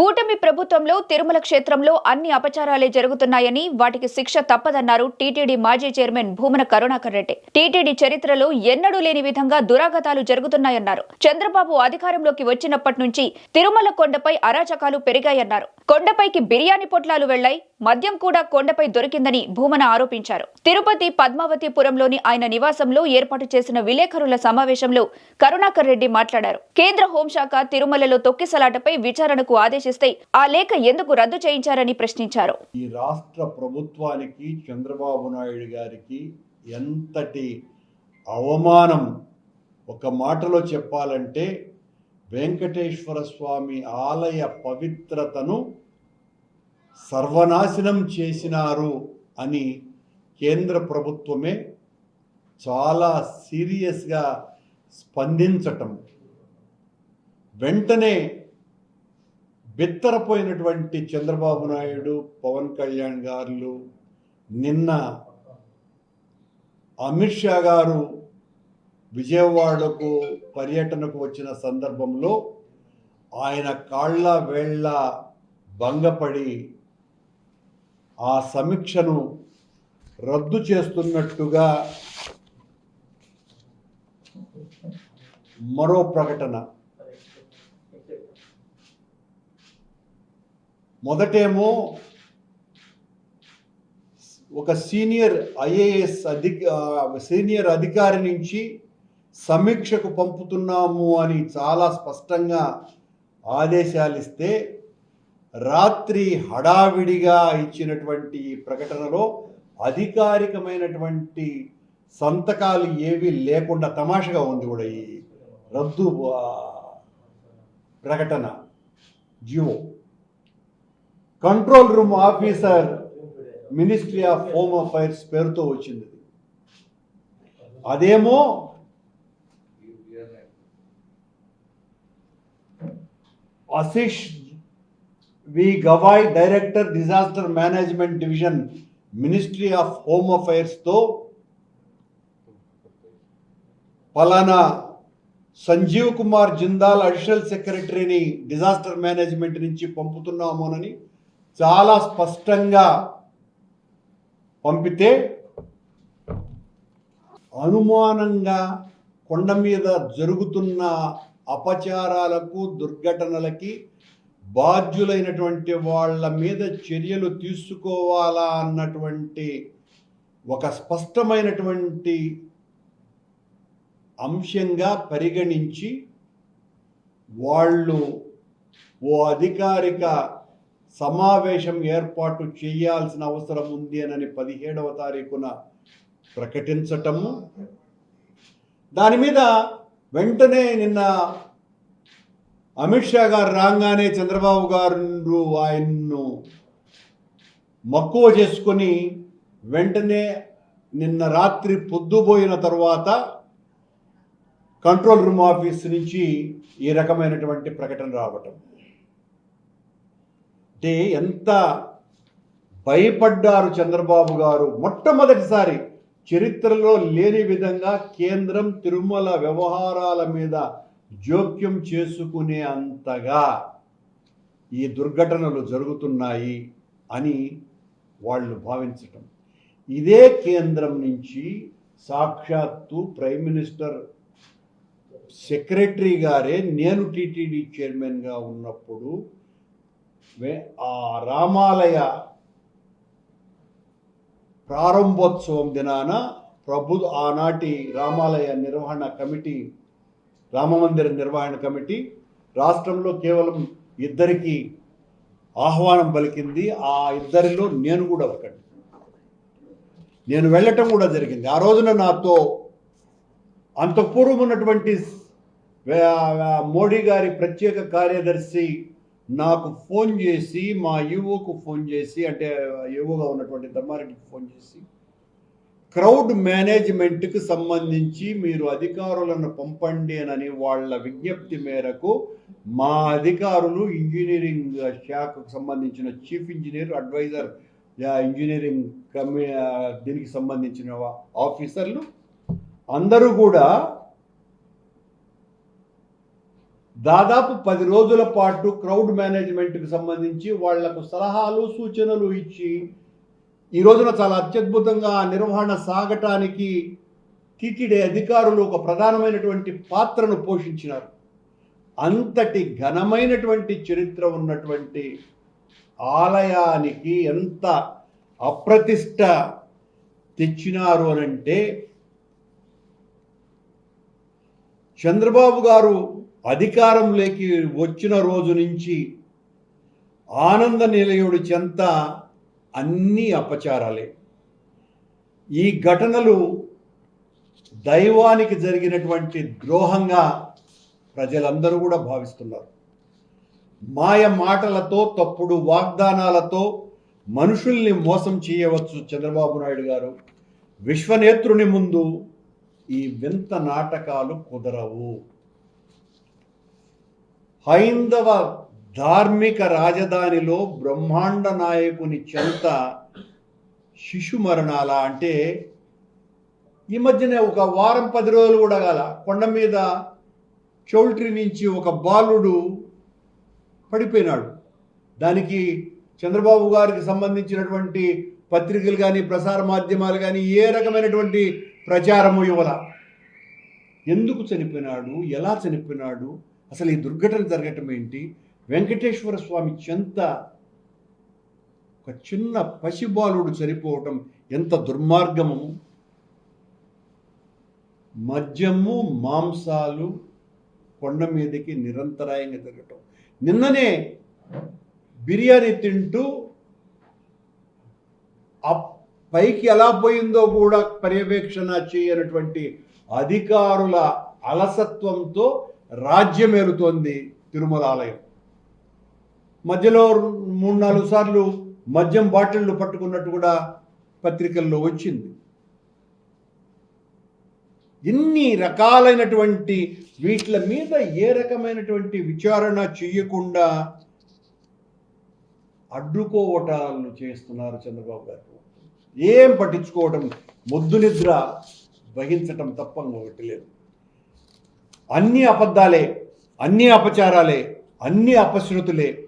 కూటమి ప్రభుత్వంలో తిరుమల క్షేత్రంలో అన్ని అపచారాలే జరుగుతున్నాయని వాటికి శిక్ష తప్పదన్నారు టీటీడీ మాజీ చైర్మన్ భూమన కరుణాకర్ రెడ్డి. టీటీడీ చరిత్రలో ఎన్నడూ లేని విధంగా దురాగతాలు జరుగుతున్నాయన్నారు. చంద్రబాబు అధికారంలోకి వచ్చినప్పటి నుంచి తిరుమల కొండపై అరాచకాలు పెరిగాయన్నారు. కొండపైకి బిర్యానీ పొట్లాలు వెళ్ళాయి మద్యం కూడా కొండపై దొరికిందని భూమన ఆరోపించారు. తిరుపతి పద్మావతిపురంలోని ఆయన నివాసంలో ఏర్పాటు చేసిన విలేకరుల సమావేశంలో కరుణాకర్ రెడ్డి మాట్లాడారు. కేంద్ర హోంశాఖ తిరుమలలో తొక్కిసలాటపై విచారణకు ఆదేశిస్తే ఆ లేఖ ఎందుకు రద్దు చేయించారని ప్రశ్నించారు. ఈ రాష్ట్ర ప్రభుత్వానికి చంద్రబాబు నాయుడు గారికి ఎంతటి అవమానం ఒక మాటలో చెప్పాలంటే వెంకటేశ్వర స్వామి ఆలయ పవిత్రతను సర్వనాశనం చేసినారు అని కేంద్ర ప్రభుత్వమే చాలా సీరియస్గా స్పందించటం. వెంటనే బిత్తరపోయినటువంటి చంద్రబాబు నాయుడు పవన్ కళ్యాణ్ గారు నిన్న అమిత్ షా గారు విజయవాడకు పర్యటనకు వచ్చిన సందర్భంలో ఆయన కాళ్ళ వేళ్ళ భంగపడి ఆ సమీక్షను రద్దు చేస్తున్నట్టుగా మరో ప్రకటన మొదటేమో ఒక సీనియర్ ఐఏఎస్ అధిక సీనియర్ అధికారి నుంచి సమీక్షకు పంపుతున్నాము అని చాలా స్పష్టంగా ఆదేశాలు ఇస్తే రాత్రి హడావిడిగా ఇచ్చినటువంటి ప్రకటనలో అధికారికమైనటువంటి సంతకాలు ఏవి లేకుండా తమాషగా ఉంది కూడా ఈ రద్దు ప్రకటన. GO control room officer ministry of home affairs పేరుతో వచ్చింది. అదేమో Ashish V Gavai director disaster management division ministry of home అఫైర్స్తో పలానా సంజీవ్ కుమార్ జిందాల్ అడిషనల్ సెక్రటరీని డిజాస్టర్ మేనేజ్మెంట్ నుంచి పంపుతున్నామోనని చాలా స్పష్టంగా పంపితే అనుమానంగా కొండ మీద జరుగుతున్న అపచారాలకు దుర్ఘటనలకి బాధ్యులైనటువంటి వాళ్ళ మీద చర్యలు తీసుకోవాలా అన్నటువంటి ఒక స్పష్టమైనటువంటి అంశంగా పరిగణించి వాళ్ళు ఓ అధికారిక సమావేశం ఏర్పాటు చేయాల్సిన అవసరం ఉంది అని పదిహేడవ తారీఖున ప్రకటించటము. దాని మీద వెంటనే నిన్న అమిత్ షా గారు రాగానే చంద్రబాబు గారు ఆయన్ను మక్కువ చేసుకొని వెంటనే నిన్న రాత్రి పొద్దుపోయిన తర్వాత కంట్రోల్ రూమ్ ఆఫీస్ నుంచి ఈ రకమైనటువంటి ప్రకటన రావటం. అంటే ఎంత భయపడ్డారు చంద్రబాబు గారు? మొట్టమొదటిసారి చరిత్రలో లేని విధంగా కేంద్రం తిరుమల వ్యవహారాల మీద జోక్యం చేసుకునే అంతగా ఈ దుర్ఘటనలు జరుగుతున్నాయి అని వాళ్ళు భావించటం. ఇదే కేంద్రం నుంచి సాక్షాత్తు ప్రైమ్ మినిస్టర్ సెక్రటరీ గారే నేను టీటీడీ చైర్మన్గా ఉన్నప్పుడు ఆ రామాలయ ప్రారంభోత్సవం దినాన ప్రభు ఆనాటి రామాలయ నిర్వహణ కమిటీ రామమందిర నిర్వహణ కమిటీ రాష్ట్రంలో కేవలం ఇద్దరికి ఆహ్వానం పలికింది. ఆ ఇద్దరిలో నేను కూడా ఒకటి నేను వెళ్ళటం కూడా జరిగింది. ఆ రోజున నాతో అంతఃపూర్వం ఉన్నటువంటి మోడీ గారి ప్రత్యేక కార్యదర్శి నాకు ఫోన్ చేసి మా ఈవోకు ఫోన్ చేసి అంటే ఈవోగా ఉన్నటువంటి ధర్మారెడ్డికి ఫోన్ చేసి క్రౌడ్ మేనేజ్మెంట్కి సంబంధించి మీరు అధికారులను పంపండి అని వాళ్ళ విజ్ఞప్తి మేరకు మా అధికారులు ఇంజనీరింగ్ శాఖకు సంబంధించిన చీఫ్ ఇంజనీర్ అడ్వైజర్ ఇంజనీరింగ్ కమి దీనికి సంబంధించిన ఆఫీసర్లు అందరూ కూడా దాదాపు పది రోజుల పాటు క్రౌడ్ మేనేజ్మెంట్కి సంబంధించి వాళ్ళకు సలహాలు సూచనలు ఇచ్చి ఈ రోజున చాలా అత్యద్భుతంగా నిర్వహణ సాగటానికి టీటీడీ అధికారులు ఒక ప్రధానమైనటువంటి పాత్రను పోషించినారు. అంతటి ఘనమైనటువంటి చరిత్ర ఉన్నటువంటి ఆలయానికి ఎంత అప్రతిష్ట తెచ్చినారు అనంటే చంద్రబాబు గారు అధికారంలోకి వచ్చిన రోజు నుంచి ఆనంద నిలయుడి చెంత అన్నీ అపచారాలే. ఈ ఘటనలు దైవానికి జరిగినటువంటి ద్రోహంగా ప్రజలందరూ కూడా భావిస్తున్నారు. మాయ మాటలతో తప్పుడు వాగ్దానాలతో మనుషుల్ని మోసం చేయవచ్చు చంద్రబాబు నాయుడు గారు. విశ్వనేత్రుని ముందు ఈ వింత నాటకాలు కుదరవు. హైందవ ధార్మిక రాజధానిలో బ్రహ్మాండ నాయకుని చెంత శిశు మరణాల అంటే ఈ మధ్యనే ఒక వారం పది రోజులు కూడా గల కొండ మీద చౌల్ట్రీ నుంచి ఒక బాలుడు పడిపోయినాడు. దానికి చంద్రబాబు గారికి సంబంధించినటువంటి పత్రికలు కానీ ప్రసార మాధ్యమాలు కానీ ఏ రకమైనటువంటి ప్రచారము ఇవ్వాల. ఎందుకు చనిపోయినాడు? ఎలా చనిపోయినాడు? అసలు ఈ దుర్ఘటన జరగటం ఏంటి? వెంకటేశ్వర స్వామి చెంత ఒక చిన్న పసిబాలుడు చనిపోవటం ఎంత దుర్మార్గము? మద్యము మాంసాలు కొండ మీదకి నిరంతరాయంగా తిరగటం. నిన్ననే బిర్యానీ తింటూ ఆ పైకి ఎలా పోయిందో కూడా పర్యవేక్షణ చేయనటువంటి అధికారుల అలసత్వంతో రాజ్యమేలుతోంది తిరుమల ఆలయం. మధ్యలో మూడు నాలుగు సార్లు మద్యం బాటిళ్ళు పట్టుకున్నట్టు కూడా పత్రికల్లో వచ్చింది. ఇన్ని రకాలైనటువంటి వీటి మీద ఏ రకమైనటువంటి విచారణ చెయ్యకుండా అడ్డుకోవటాలను చేస్తున్నారు చంద్రబాబు గారు. ఏం పట్టించుకోవటం? మొద్దు నిద్ర వహించటం తప్ప ఒకటి లేదు. అన్ని అబద్ధాలే అన్ని అపచారాలే అన్ని అపశృతులే.